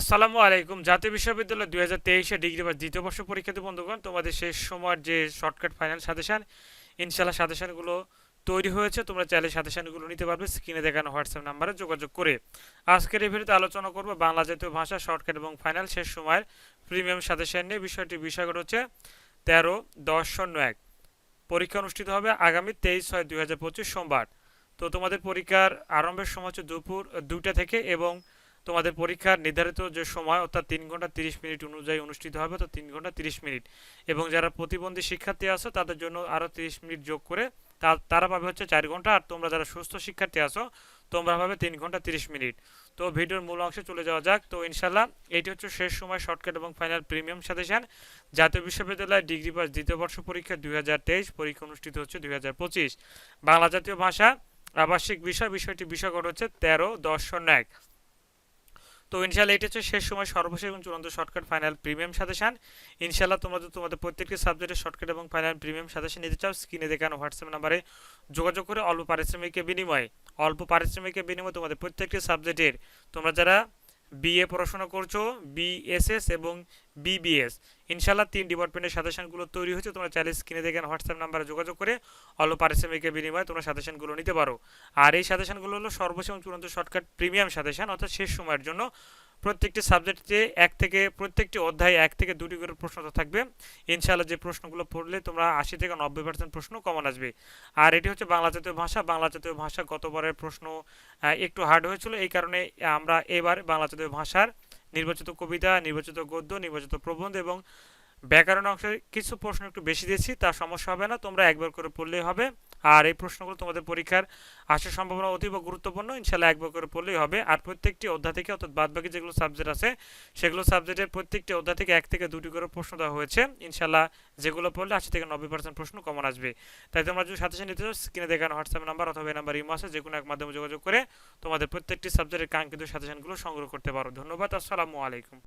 আসসালামু আলাইকুম। জাতীয় বিশ্ববিদ্যালয় দুই হাজার তেইশে ডিগ্রি বা দ্বিতীয় বর্ষ পরীক্ষার্থী বন্ধুগণ, তোমাদের শেষ সময়ের যে শর্টকাট ফাইনাল সাজেশান ইনশাল্লাহ সাজেশানগুলো তৈরি হয়েছে। তোমরা চাইলে সাজেশানগুলো নিতে পারবে স্ক্রিনে দেখানো হোয়াটসঅ্যাপ নাম্বারে যোগাযোগ করে। আজকের এই ভিডিওতে আলোচনা করব বাংলা জাতীয় ভাষা শর্টকাট এবং ফাইনাল শেষ সময়ের প্রিমিয়াম সাজেশান নিয়ে। বিষয়টি বিষয়গুলো হচ্ছে তেরো, দশ, শূন্য, এক। পরীক্ষা অনুষ্ঠিত হবে আগামী তেইশ ছয় দুই সোমবার। তো তোমাদের পরীক্ষার আরম্ভের সময় হচ্ছে দুপুর দুইটা থেকে এবং তোমাদের পরীক্ষার নির্ধারিত যে সময়, অর্থাৎ তিন ঘণ্টা তিরিশ মিনিট অনুযায়ী অনুষ্ঠিত হবে, তো তিন ঘণ্টা তিরিশ মিনিট। এবং যারা প্রতিবন্ধী শিক্ষার্থী আছো, তাদের জন্য আরও তিরিশ মিনিট যোগ করে তারা পাবে হচ্ছে চার ঘণ্টা। আর তোমরা যারা সুস্থ শিক্ষার্থী আছো, তোমরা পাবে তিন ঘণ্টা তিরিশ মিনিট। তো ভিডিওর মূল অংশে চলে যাওয়া যাক। তো ইনশাল্লাহ এটি হচ্ছে শেষ সময় শর্টকাট এবং ফাইনাল প্রিমিয়াম সাজেশন। জাতীয় বিশ্ববিদ্যালয় ডিগ্রি পাস দ্বিতীয় বর্ষ পরীক্ষা দুই হাজার তেইশ, পরীক্ষা অনুষ্ঠিত হচ্ছে দুই হাজার পঁচিশ। বাংলা জাতীয় ভাষা, আবাসিক বিষয়, বিষয়টি বিষয়কর হচ্ছে তেরো, দশ, শূন্য, এক। তো ইনশাল্লাহ এটা হচ্ছে শেষ সময়, সর্বশেষ এবং চূড়ান্ত শর্টকাট ফাইনাল প্রিমিয়াম সাজেশন। ইনশাল্লাহ তোমরা তোমাদের প্রত্যেকটি সাবজেক্টের শর্টকাট এবং ফাইনাল প্রিমিয়াম সাজেশন নিতে চাও স্ক্রিনে দেখানো হোয়াটসঅ্যাপ নাম্বারে যোগাযোগ করে অল্প পারিশ্রমিকের বিনিময়ে। অল্প পারিশ্রমিকের বিনিময়ে তোমাদের প্রত্যেকটি সাবজেক্টের তোমরা যারা বিএ পড়াশোনা করছ বিএসএস এবং বিবিএস ইনশাল্লাহ তিন ডিপার্টমেন্টের সাজেশনগুলো তৈরি হয়েছে। তোমরা চাইলে স্ক্রিনে দেখেন হোয়াটসঅ্যাপ নাম্বারে যোগাযোগ করে অল্প পারিশ্রমিকের বিনিময়ে তোমরা সাজেশনগুলো নিতে পারো। আর এই সাজেশনগুলো হলো সর্বশেষ চূড়ান্ত শর্টকাট প্রিমিয়াম সাজেশন অর্থাৎ শেষ সময়ের জন্য প্রত্যেকটি সাবজেক্টে এক থেকে, প্রত্যেকটি অধ্যায়ে এক থেকে দুটি করে প্রশ্ন থাকবে। ইনশাআল্লাহ যে প্রশ্নগুলো পড়লে তোমরা আশি থেকে নব্বই পার্সেন্ট প্রশ্ন কমন আসবে। আর এটি হচ্ছে বাংলা জাতীয় ভাষা। বাংলা জাতীয় ভাষা গতবারের প্রশ্ন একটু হার্ড হয়েছিল। এই কারণে আমরা এবার বাংলা জাতীয় ভাষার নির্বাচিত কবিতা, নির্বাচিত গদ্য, নির্বাচিত প্রবন্ধ এবং ব্যাকরণ অংশে কিছু প্রশ্ন একটু বেশি দিয়েছি, তা সমস্যা হবে না, তোমরা একবার করে পড়লেই হবে। আর এই প্রশ্নগুলো তোমাদের পরীক্ষার আসার সম্ভাবনা অতীব গুরুত্বপূর্ণ ইনশাল্লাহ একবার করে পড়লেই হবে। আর প্রত্যেকটি অধ্যায় থেকে, অর্থাৎ বাদবাকি যেগুলো সাবজেক্ট আছে, সেগুলো সাবজেক্টের প্রত্যেকটি অধ্যায় থেকে এক থেকে দুটি করে প্রশ্ন দেওয়া হয়েছে। ইনশাল্লাহ যেগুলো পড়লে আশি থেকে নব্বই পার্সেন্ট প্রশ্ন কমন আসবে। তাই তোমরা যদি সাথে সাথে নিতে চাও স্ক্রিনে দেখানো হোয়াটসঅ্যাপ নাম্বার অথবা এই নাম্বার ইমো আছে যে কোনো এক মাধ্যমে যোগাযোগ করে তোমাদের প্রত্যেকটি সাবজেক্টের কাঙ্ক্ষিত সাজেশনগুলো সংগ্রহ করতে পারো। ধন্যবাদ, আসসালামু আলাইকুম।